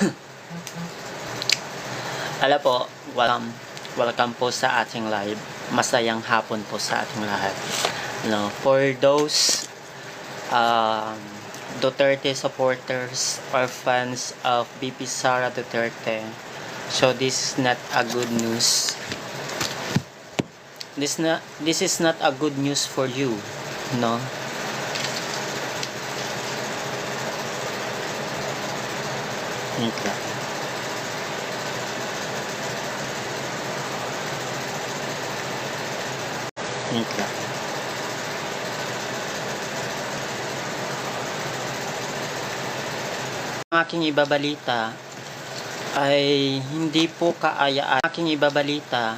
Alam po, welcome, welcome po sa ating live. Masayang hapon po sa ating lahat. No, for those um, Duterte supporters or fans of BP Sara Duterte, so this is not a good news. This not this is not a good news for you, no? Wait lang. Ang aking ibabalita ay hindi po kaaya-aya. Aking ibabalita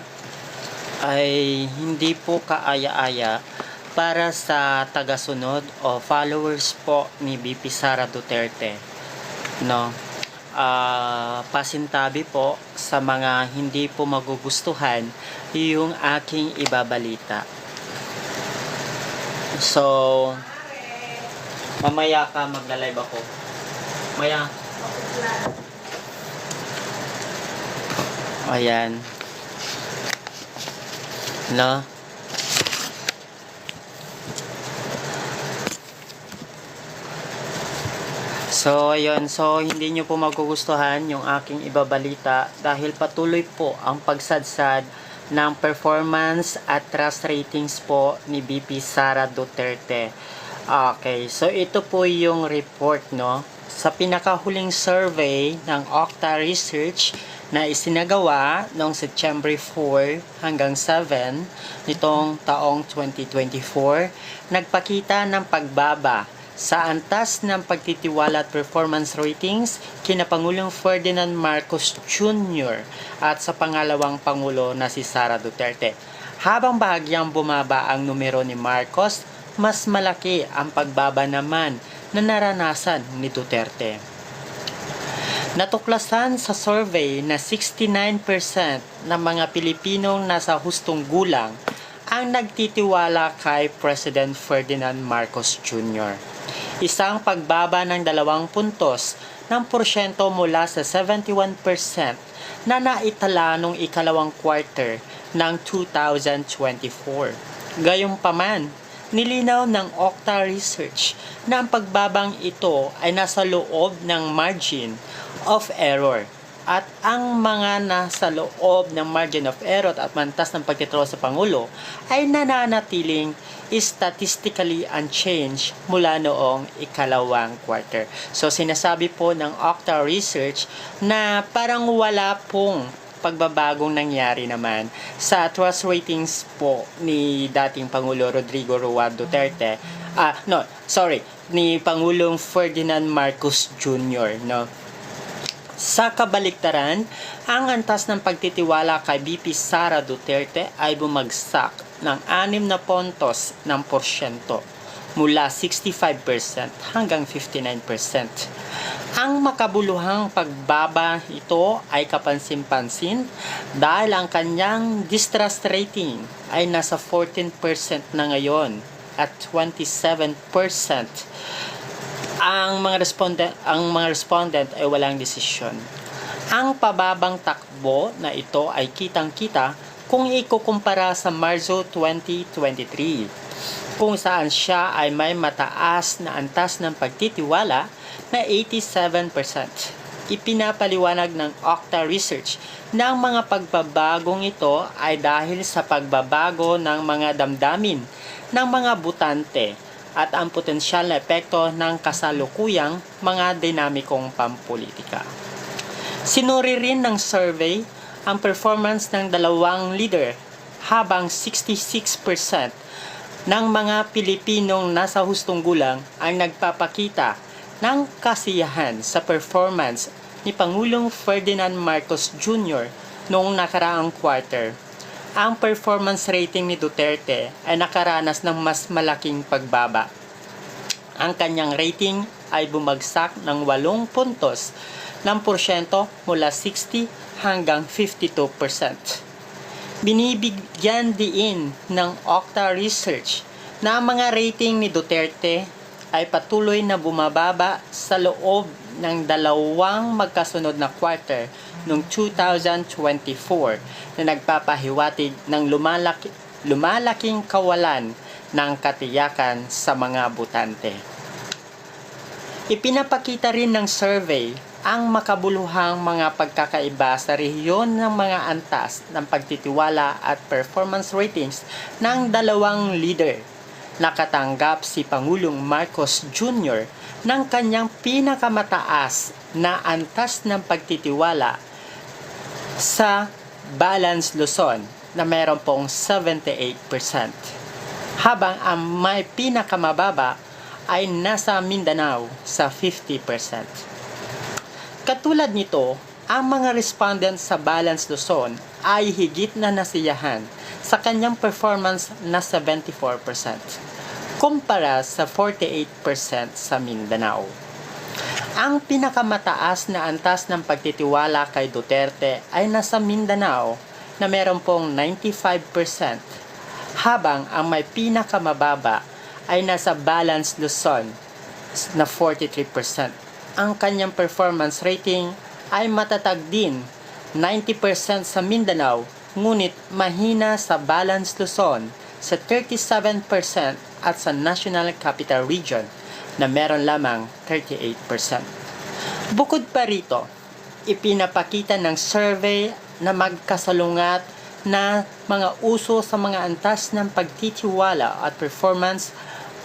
ay hindi po kaaya-aya para sa tagasunod o followers po ni BP Sara Duterte. No? Ah, pasintabi po sa mga hindi po magugustuhan yung aking ibabalita. So, mamaya ka magla-live ako. Maya. Ayan. No? So, ayun. So, hindi nyo po magugustuhan yung aking ibabalita dahil patuloy po ang pagsadsad ng performance at trust ratings po ni BP Sara Duterte. Okay, so ito po yung report, no? Sa pinakahuling survey ng Okta Research na isinagawa noong September 4 hanggang 7 nitong taong 2024, nagpakita ng pagbaba sa antas ng pagtitiwala at performance ratings kina Pangulong Ferdinand Marcos Jr. at sa pangalawang Pangulo na si Sara Duterte. Habang bahagyang bumaba ang numero ni Marcos, mas malaki ang pagbaba naman na naranasan ni Duterte. Natuklasan sa survey na 69% ng mga Pilipinong nasa hustong gulang ang nagtitiwala kay President Ferdinand Marcos Jr. Isang pagbaba ng dalawang puntos ng porsyento mula sa 71% na naitala noong ikalawang quarter ng 2024. Gayunpaman, nilinaw ng Okta Research na ang pagbabang ito ay nasa loob ng margin of error at ang mga nasa loob ng margin of error at mantas ng pagtitro sa Pangulo ay nananatiling statistically unchanged mula noong ikalawang quarter. So sinasabi po ng Okta Research na parang wala pong pagbabagong nangyari naman sa trust ratings po ni dating Pangulo Rodrigo Roa Duterte. Ah, no, sorry, ni Pangulong Ferdinand Marcos Jr. No, sa kabaliktaran, ang antas ng pagtitiwala kay BP Sara Duterte ay bumagsak ng 6 na puntos ng porsyento mula 65% hanggang 59%. Ang makabuluhang pagbaba ito ay kapansin-pansin dahil ang kanyang distrust rating ay nasa 14% na ngayon at 27% ang mga respondent ang mga respondent ay walang desisyon. Ang pababang takbo na ito ay kitang-kita kung ikukumpara sa Marzo 2023 kung saan siya ay may mataas na antas ng pagtitiwala na 87%. Ipinapaliwanag ng Okta Research na ang mga pagbabagong ito ay dahil sa pagbabago ng mga damdamin ng mga butante at ang potensyal na epekto ng kasalukuyang mga dinamikong pampolitika. Sinuri rin ng survey ang performance ng dalawang leader habang 66% ng mga Pilipinong nasa hustong gulang ay nagpapakita ng kasiyahan sa performance ni Pangulong Ferdinand Marcos Jr. noong nakaraang quarter ang performance rating ni Duterte ay nakaranas ng mas malaking pagbaba. Ang kanyang rating ay bumagsak ng 8 puntos ng porsyento mula 60 hanggang 52%. Binibigyan diin ng Okta Research na ang mga rating ni Duterte ay patuloy na bumababa sa loob ng dalawang magkasunod na quarter noong 2024 na nagpapahiwatig ng lumalaki, lumalaking kawalan ng katiyakan sa mga butante. Ipinapakita rin ng survey ang makabuluhang mga pagkakaiba sa rehiyon ng mga antas ng pagtitiwala at performance ratings ng dalawang leader. Nakatanggap si Pangulong Marcos Jr. ng kanyang pinakamataas na antas ng pagtitiwala sa Balance Luzon na meron pong 78%. Habang ang may pinakamababa ay nasa Mindanao sa 50%. Katulad nito, ang mga respondents sa Balance Luzon ay higit na nasiyahan sa kanyang performance na 74% kumpara sa 48% sa Mindanao. Ang pinakamataas na antas ng pagtitiwala kay Duterte ay nasa Mindanao na meron pong 95% habang ang may pinakamababa ay nasa Balance Luzon na 43%. Ang kanyang performance rating ay matatag din 90% sa Mindanao ngunit mahina sa Balance Luzon sa 37% at sa National Capital Region na meron lamang 38%. Bukod pa rito, ipinapakita ng survey na magkasalungat na mga uso sa mga antas ng pagtitiwala at performance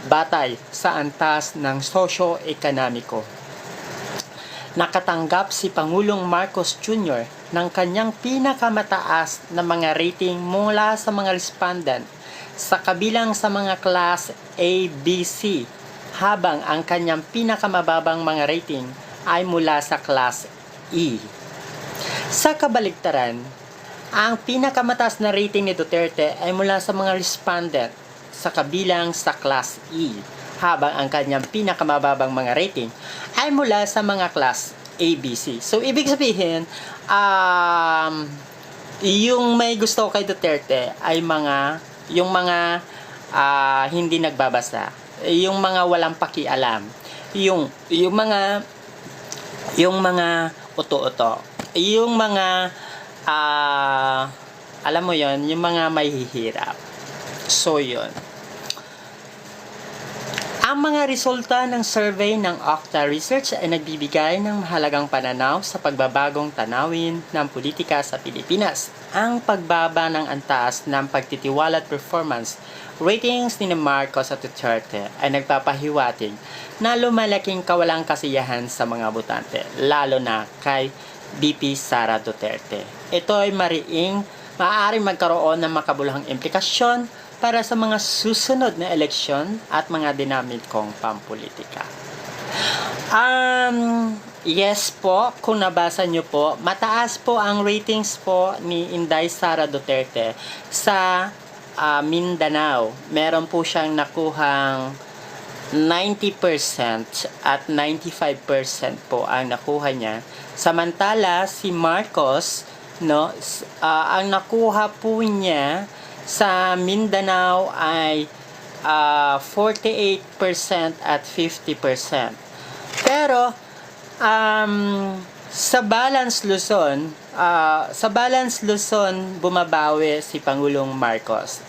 batay sa antas ng sosyo-ekonomiko. Nakatanggap si Pangulong Marcos Jr. ng kanyang pinakamataas na mga rating mula sa mga respondent sa kabilang sa mga class A, B, C habang ang kanyang pinakamababang mga rating ay mula sa class E. Sa kabaligtaran, ang pinakamataas na rating ni Duterte ay mula sa mga respondent sa kabilang sa class E habang ang kanyang pinakamababang mga rating ay mula sa mga class ABC. So, ibig sabihin, um, yung may gusto kay Duterte ay mga, yung mga ah, hindi nagbabasa, yung mga walang pakialam, yung, yung mga, yung mga uto-uto, yung mga, ah, alam mo yon yung mga may hihirap. So, yun. Ang mga resulta ng survey ng Okta Research ay nagbibigay ng mahalagang pananaw sa pagbabagong tanawin ng politika sa Pilipinas. Ang pagbaba ng antas ng pagtitiwala at performance ratings ni Marcos at Duterte ay nagpapahiwatig na lumalaking kawalang kasiyahan sa mga botante, lalo na kay BP Sara Duterte. Ito ay mariing maaaring magkaroon ng makabuluhang implikasyon para sa mga susunod na eleksyon at mga dinamikong pampolitika. Um, yes po, kung nabasa nyo po, mataas po ang ratings po ni Inday Sara Duterte sa ah, Mindanao. Meron po siyang nakuhang 90% at 95% po ang nakuha niya. Samantala, si Marcos, no, ah, ang nakuha po niya sa Mindanao ay ah, 48% at 50%. Pero um, sa Balance Luzon, ah, sa Balance Luzon bumabawi si Pangulong Marcos.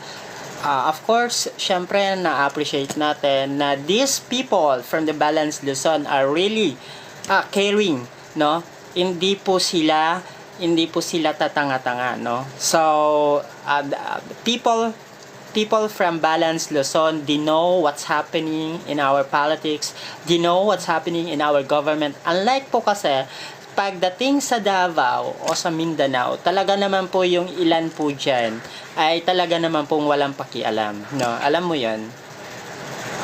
Ah, of course, syempre na-appreciate natin na these people from the Balance Luzon are really ah, caring, no? Hindi po sila hindi po sila tatanga-tanga, no? So, uh, uh, people people from Balance Luzon, they know what's happening in our politics, they know what's happening in our government. Unlike po kasi, pagdating sa Davao o sa Mindanao, talaga naman po yung ilan po dyan ay talaga naman pong walang pakialam. No? Alam mo yan?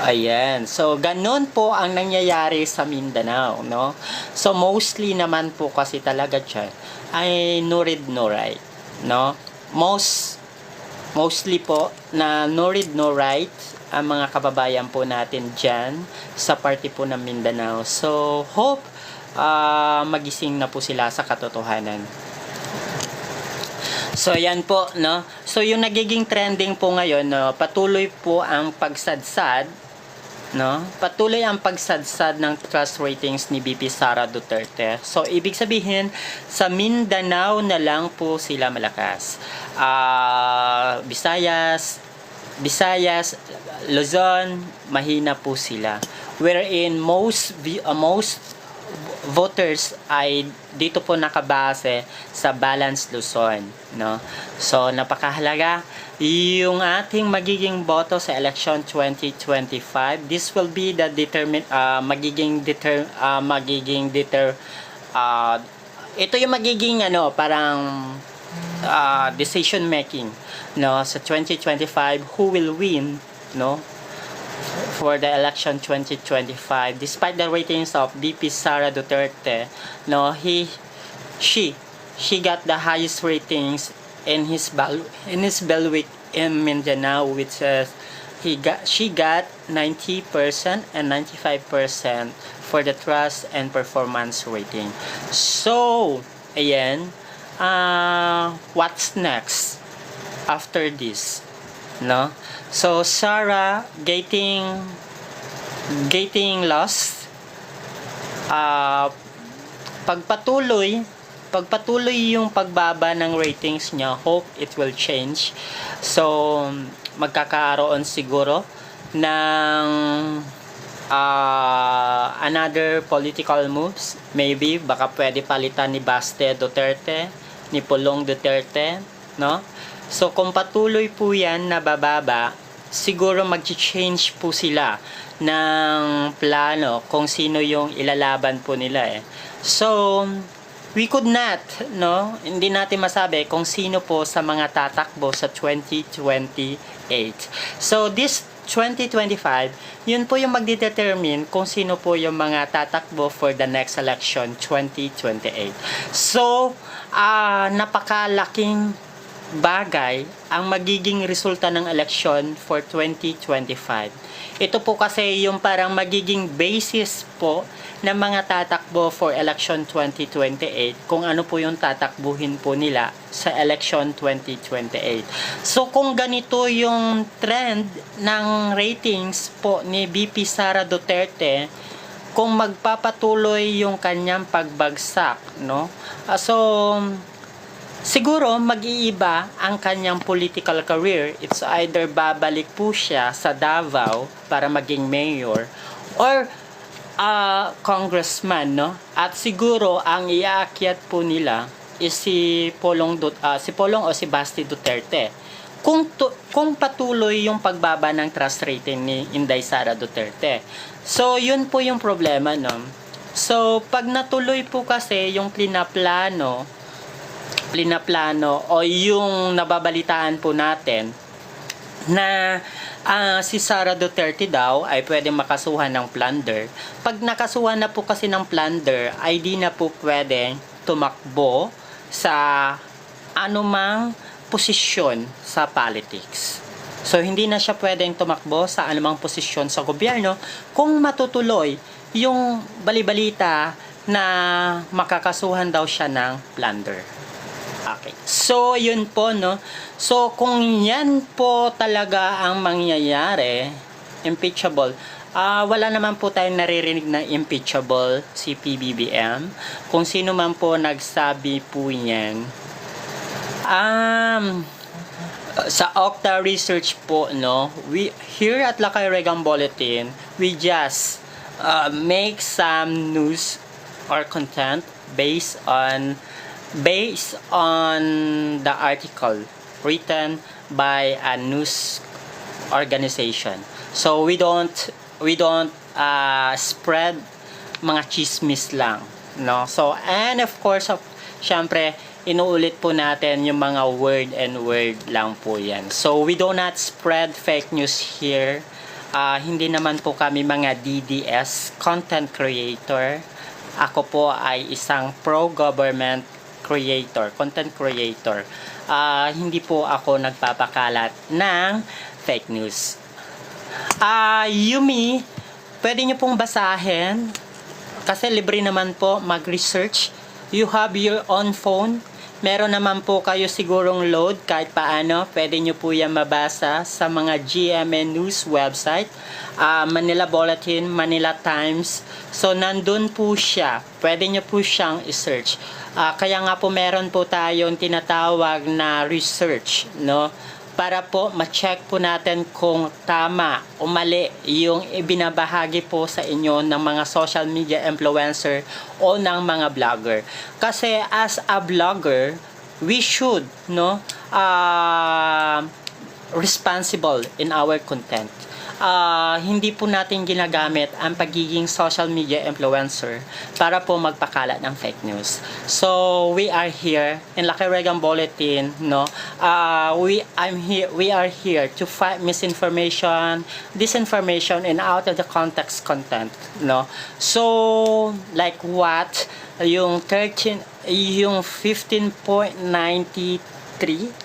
Ayan. So, ganun po ang nangyayari sa Mindanao, no? So, mostly naman po kasi talaga dyan ay no read, no write, no? Most, mostly po na no read, no write ang mga kababayan po natin dyan sa party po ng Mindanao. So, hope ah, magising na po sila sa katotohanan. So, yan po, no? So, yung nagiging trending po ngayon, no, patuloy po ang pagsadsad no? Patuloy ang pagsadsad ng trust ratings ni BP Sara Duterte. So, ibig sabihin, sa Mindanao na lang po sila malakas. Ah, Visayas, Visayas, Luzon, mahina po sila. Wherein most uh, most voters ay dito po nakabase sa Balance Luzon, no? So napakahalaga yung ating magiging boto sa election 2025. This will be the determine uh, magiging deter uh, magiging deter uh, ito yung magiging ano parang uh, decision making no sa 2025 who will win no for the election 2025 despite the ratings of BP Sara Duterte no he she she got the highest ratings in his bal in his Belwick in Mindanao which says he got she got 90% and 95% for the trust and performance rating. So ayan uh, what's next after this no? So Sarah getting getting lost uh, pagpatuloy pagpatuloy yung pagbaba ng ratings niya. Hope it will change. So magkakaroon siguro ng uh, another political moves. Maybe baka pwede palitan ni Baste Duterte ni Pulong Duterte no so kung patuloy po yan na bababa siguro mag-change po sila ng plano kung sino yung ilalaban po nila eh so we could not, no? Hindi natin masabi kung sino po sa mga tatakbo sa 2028. So, this 2025, yun po yung magdedetermine kung sino po yung mga tatakbo for the next election 2028. So, ah napakalaking bagay ang magiging resulta ng election for 2025. Ito po kasi yung parang magiging basis po ng mga tatakbo for election 2028 kung ano po yung tatakbuhin po nila sa election 2028. So kung ganito yung trend ng ratings po ni BP Sara Duterte, kung magpapatuloy yung kanyang pagbagsak, no? Ah, so siguro mag-iiba ang kanyang political career. It's either babalik po siya sa Davao para maging mayor or uh, congressman, no? At siguro ang iaakyat po nila is si Polong Dut ah, si Polong o si Basti Duterte. Kung tu- kung patuloy yung pagbaba ng trust rating ni Inday Sara Duterte. So, yun po yung problema, no? So, pag natuloy po kasi yung plano plano o yung nababalitaan po natin na ah, si Sara Duterte daw ay pwede makasuhan ng plunder. Pag nakasuhan na po kasi ng plunder, ay di na po pwede tumakbo sa anumang posisyon sa politics. So, hindi na siya pwedeng tumakbo sa anumang posisyon sa gobyerno kung matutuloy yung balibalita na makakasuhan daw siya ng plunder. So, yun po, no? So, kung yan po talaga ang mangyayari, impeachable, ah wala naman po tayong naririnig na impeachable si PBBM. Kung sino man po nagsabi po yan, um, sa Okta Research po, no, we, here at Lakay Regang Bulletin, we just uh, make some news or content based on based on the article written by a news organization. So we don't we don't uh, spread mga chismis lang, no? So and of course of syempre inuulit po natin yung mga word and word lang po yan. So we do not spread fake news here. Ah, hindi naman po kami mga DDS content creator. Ako po ay isang pro-government creator, content creator. Ah, hindi po ako nagpapakalat ng fake news. Ah, Yumi, pwede nyo pong basahin kasi libre naman po mag-research. You have your own phone. Meron naman po kayo sigurong load kahit paano. Pwede nyo po yan mabasa sa mga GMA News website. ah, Manila Bulletin, Manila Times. So, nandun po siya. Pwede nyo po siyang i-search. Ah, kaya nga po meron po tayong tinatawag na research, no? Para po ma-check po natin kung tama o mali yung ibinabahagi po sa inyo ng mga social media influencer o ng mga vlogger. Kasi as a vlogger, we should, no, ah, responsible in our content. Ah, hindi po natin ginagamit ang pagiging social media influencer para po magpakalat ng fake news. So, we are here in Lucky Reagan Bulletin, no? Ah, we I'm here we are here to fight misinformation, disinformation and out of the context content, no? So, like what yung 13 yung 15.93 point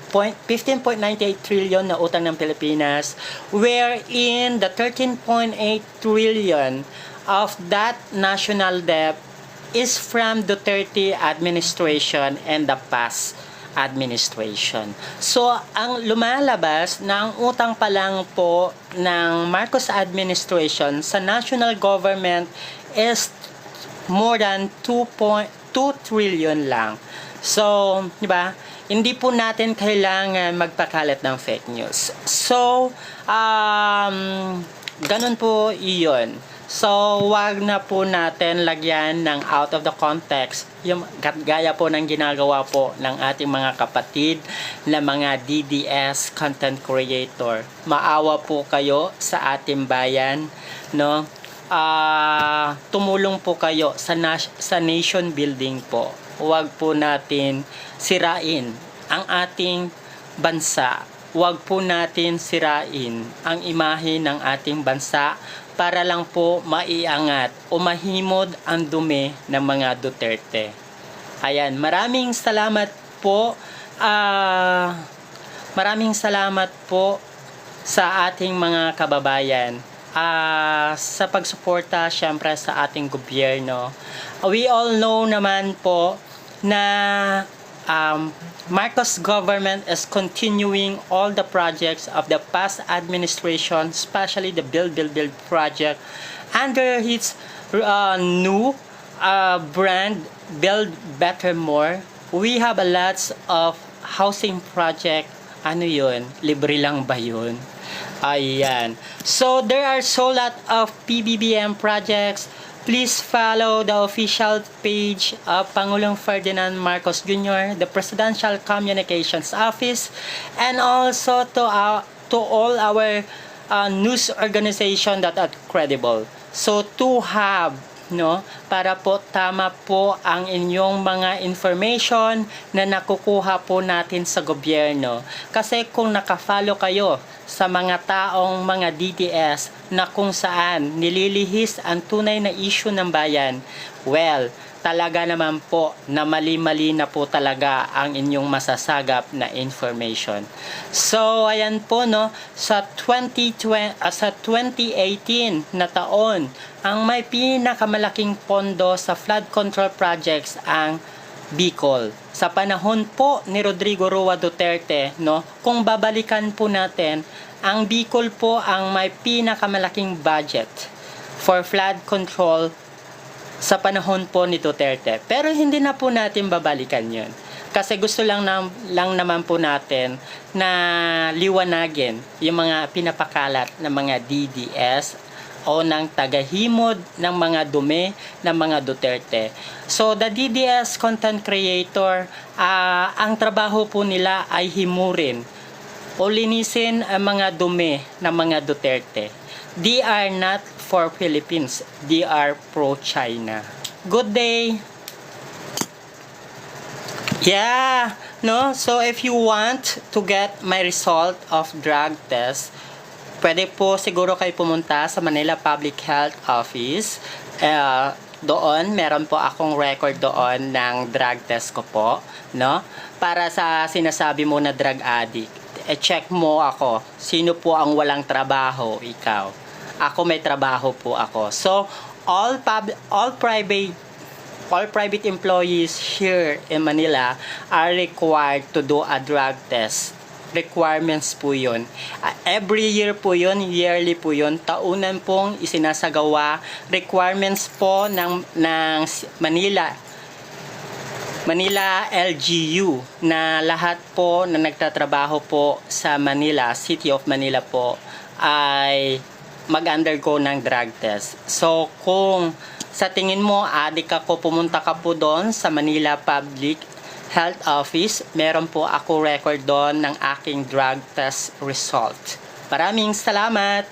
15.98 trillion na utang ng Pilipinas wherein the 13.8 trillion of that national debt is from Duterte administration and the past administration. So, ang lumalabas na ang utang pa lang po ng Marcos administration sa national government is more than 2.2 trillion lang. So, di ba? Hindi po natin kailangan magpakalat ng fake news. So, um, ganun po iyon. So, wag na po natin lagyan ng out of the context yung gaya po ng ginagawa po ng ating mga kapatid na mga DDS content creator. Maawa po kayo sa ating bayan, no? Ah, tumulong po kayo sa nas- sa nation building po. Huwag po natin sirain ang ating bansa. Huwag po natin sirain ang imahe ng ating bansa para lang po maiangat o mahimod ang dumi ng mga Duterte. Ayan, maraming salamat po. Ah, maraming salamat po sa ating mga kababayan ah sa pagsuporta syempre sa ating gobyerno. We all know naman po na um, Marcos government is continuing all the projects of the past administration, especially the Build Build Build project, under its uh, new uh, brand Build Better More. We have a lots of housing project. Ano yun? Libre lang ba yun? Ayan. So, there are so lot of PBBM projects. Please follow the official page of Pangulong Ferdinand Marcos Jr., the Presidential Communications Office, and also to, our, to all our uh, news organization that are credible. So, to have no? Para po tama po ang inyong mga information na nakukuha po natin sa gobyerno. Kasi kung nakafollow kayo sa mga taong mga DDS na kung saan nililihis ang tunay na issue ng bayan well talaga naman po na mali-mali na po talaga ang inyong masasagap na information. So, ayan po no, sa 2020 ah, sa 2018 na taon, ang may pinakamalaking pondo sa flood control projects ang Bicol. Sa panahon po ni Rodrigo Roa Duterte, no, kung babalikan po natin, ang Bicol po ang may pinakamalaking budget for flood control sa panahon po ni Duterte. Pero hindi na po natin babalikan yun. Kasi gusto lang, na, lang naman po natin na liwanagin yung mga pinapakalat ng mga DDS o ng tagahimod ng mga dumi ng mga Duterte. So the DDS content creator, ah, ang trabaho po nila ay himurin o linisin ang mga dumi ng mga Duterte. They are not for Philippines. They are pro-China. Good day! Yeah, no? So if you want to get my result of drug test, pwede po siguro kayo pumunta sa Manila Public Health Office. Eh, doon, meron po akong record doon ng drug test ko po, no? Para sa sinasabi mo na drug addict. E-check mo ako, sino po ang walang trabaho, ikaw. Ako may trabaho po ako. So, all pub all private all private employees here in Manila are required to do a drug test. Requirements po yun. Ah, every year po yun, yearly po yun, taunan pong isinasagawa. Requirements po ng, ng Manila Manila LGU na lahat po na nagtatrabaho po sa Manila, City of Manila po ay mag-undergo ng drug test. So kung sa tingin mo adik ako pumunta ka po doon sa Manila Public Health Office, meron po ako record doon ng aking drug test result. Maraming salamat!